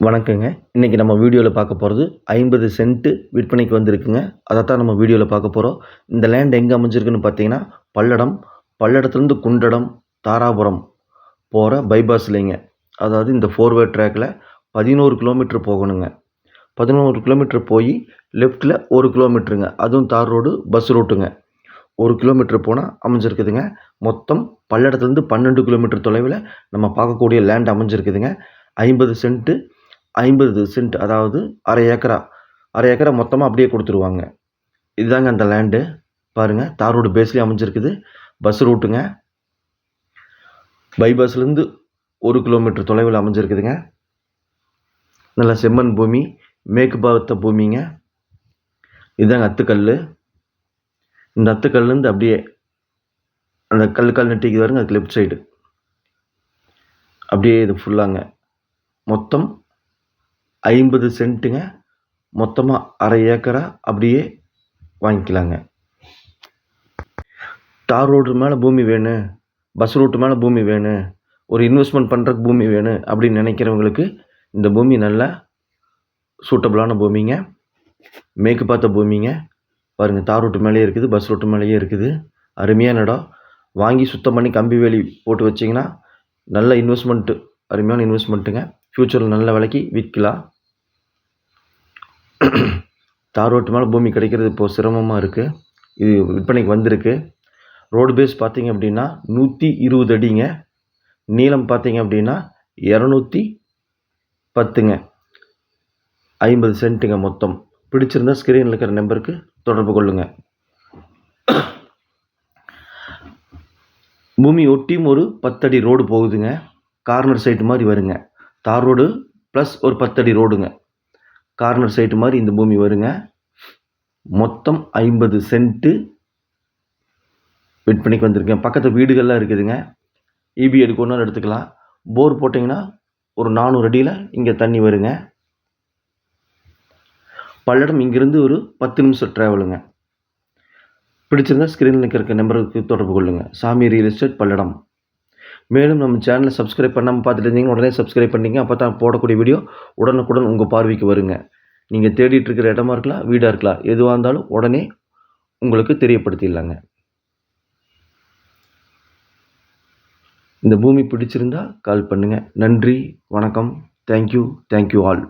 வணக்கங்க. இன்றைக்கி நம்ம வீடியோவில் பார்க்க போகிறது ஐம்பது சென்ட்டு விற்பனைக்கு வந்திருக்குங்க. அதைத்தான் நம்ம வீடியோவில் பார்க்க போகிறோம் இந்த லேண்ட் எங்கே அமைஞ்சிருக்குன்னு பார்த்தீங்கன்னா பல்லடம் பல்லடத்துலேருந்து குண்டடம் தாராபுரம் போகிற பைபாஸ்லேங்க அதாவது இந்த ஃபோர்வே ட்ராக்கில் பதினோரு கிலோமீட்டர் போகணுங்க. பதினோரு கிலோமீட்டர் போய் லெஃப்ட்டில் ஒரு கிலோமீட்டருங்க அதுவும் தார் ரோடு பஸ் ரூட்டுங்க ஒரு கிலோமீட்டர் போனால் அமைஞ்சிருக்குதுங்க. மொத்தம் பல்லடத்துலேருந்து பன்னெண்டு கிலோமீட்டர் தொலைவில் நம்ம பார்க்கக்கூடிய லேண்ட் அமைஞ்சிருக்குதுங்க. ஐம்பது சென்ட்டு ஐம்பது சென்ட் அதாவது அரை ஏக்கரா. அரை ஏக்கரா மொத்தமாக அப்படியே கொடுத்துருவாங்க. இதுதாங்க அந்த லேண்டு பாருங்கள் தார் ரோடு பேஸ்லேயே அமைஞ்சிருக்குது. பஸ் ரூட்டுங்க பைபாஸ்லேருந்து ஒரு கிலோமீட்டர் தொலைவில் அமைஞ்சிருக்குதுங்க. நல்ல செம்மண் பூமி மேற்கு பாகத்த பூமிங்க. இதுதாங்க அத்துக்கல். இந்த அத்துக்கல்லேருந்து அப்படியே அந்த கல் கல் நெட்டிக்கு வருங்க அதுக்கு லெஃப்ட் சைடு அப்படியே இது ஃபுல்லாங்க மொத்தம் ஐம்பது சென்ட்டுங்க. மொத்தமாக அரை ஏக்கரா அப்படியே வாங்கிக்கலாங்க. தார் ரோடு மேலே பூமி வேணும். பஸ் ரூட்டு மேலே பூமி வேணும். ஒரு இன்வெஸ்ட்மெண்ட் பண்ணுறக்கு பூமி வேணும் அப்படின்னு நினைக்கிறவங்களுக்கு இந்த பூமி நல்ல சூட்டபுளான பூமிங்க. மேற்கு பார்த்த பூமிங்க. பாருங்கள் தார் ரோட்டு மேலேயே இருக்குது பஸ் ரூட்டு மேலேயே இருக்குது. அருமையான இடம். வாங்கி சுத்தம் பண்ணி கம்பி வேலி போட்டு வச்சிங்கன்னா நல்ல இன்வெஸ்ட்மெண்ட்டு அருமையான இன்வெஸ்ட்மெண்ட்டுங்க ஃப்யூச்சரில் நல்ல விலைக்கு விற்கலாம். தார் ரோட்டு மேலே பூமி கிடைக்கிறது இப்போது சிரமமாக இருக்குது இது விற்பனைக்கு வந்திருக்கு. ரோடு பேஸ் பார்த்தீங்க அப்படின்னா நூற்றி இருபது அடிங்க. நீளம் பார்த்தீங்க அப்படின்னா இரநூத்தி பத்துங்க. ஐம்பது சென்ட்டுங்க மொத்தம். பிடிச்சிருந்தா ஸ்க்ரீனில் இருக்கிற நம்பருக்கு தொடர்பு கொள்ளுங்கள் பூமி ஒட்டியும் ஒரு பத்தடி ரோடு போகுதுங்க. கார்னர் சைட்டு மாதிரி வருங்க. தார் ரோடு ப்ளஸ் ஒரு பத்தடி ரோடுங்க கார்னர் சைட்டு மாதிரி இந்த பூமி வருங்க. மொத்தம் ஐம்பது சென்ட்டு விற்பனைக்கு வந்திருக்கேன். பக்கத்து வீடுகள்லாம் இருக்குதுங்க. இபி எடுக்கணும்னு எடுத்துக்கலாம். போர் போட்டிங்கன்னா ஒரு நானூறு அடியில் இங்கே தண்ணி வருங்க. பல்லடம் இங்கேருந்து ஒரு பத்து நிமிஷம் ட்ராவலுங்க பிடிச்சிருந்தா ஸ்க்ரீனில் இருக்கிற நம்பருக்கு தொடர்பு கொள்ளுங்கள் சாமி ரியல் எஸ்டேட் பல்லடம். மேலும் நம்ம சேனலை சப்ஸ்கிரைப் பண்ணாமல் பார்த்துட்டு இருந்தீங்க உடனே சப்ஸ்கிரைப் பண்ணிங்க அப்போ தான் போடக்கூடிய வீடியோ உடனுக்குடன் உங்கள் பார்வைக்கு வருங்க. நீங்கள் தேடிட்டு இருக்கிற இடமா இருக்கலாம் வீடாக இருக்கலாம் எதுவாக இருந்தாலும் உடனே உங்களுக்கு தெரியப்படுத்திடலாங்க. இந்த பூமி பிடிச்சிருந்தா கால் பண்ணுங்கள் நன்றி வணக்கம். Thank you thank you all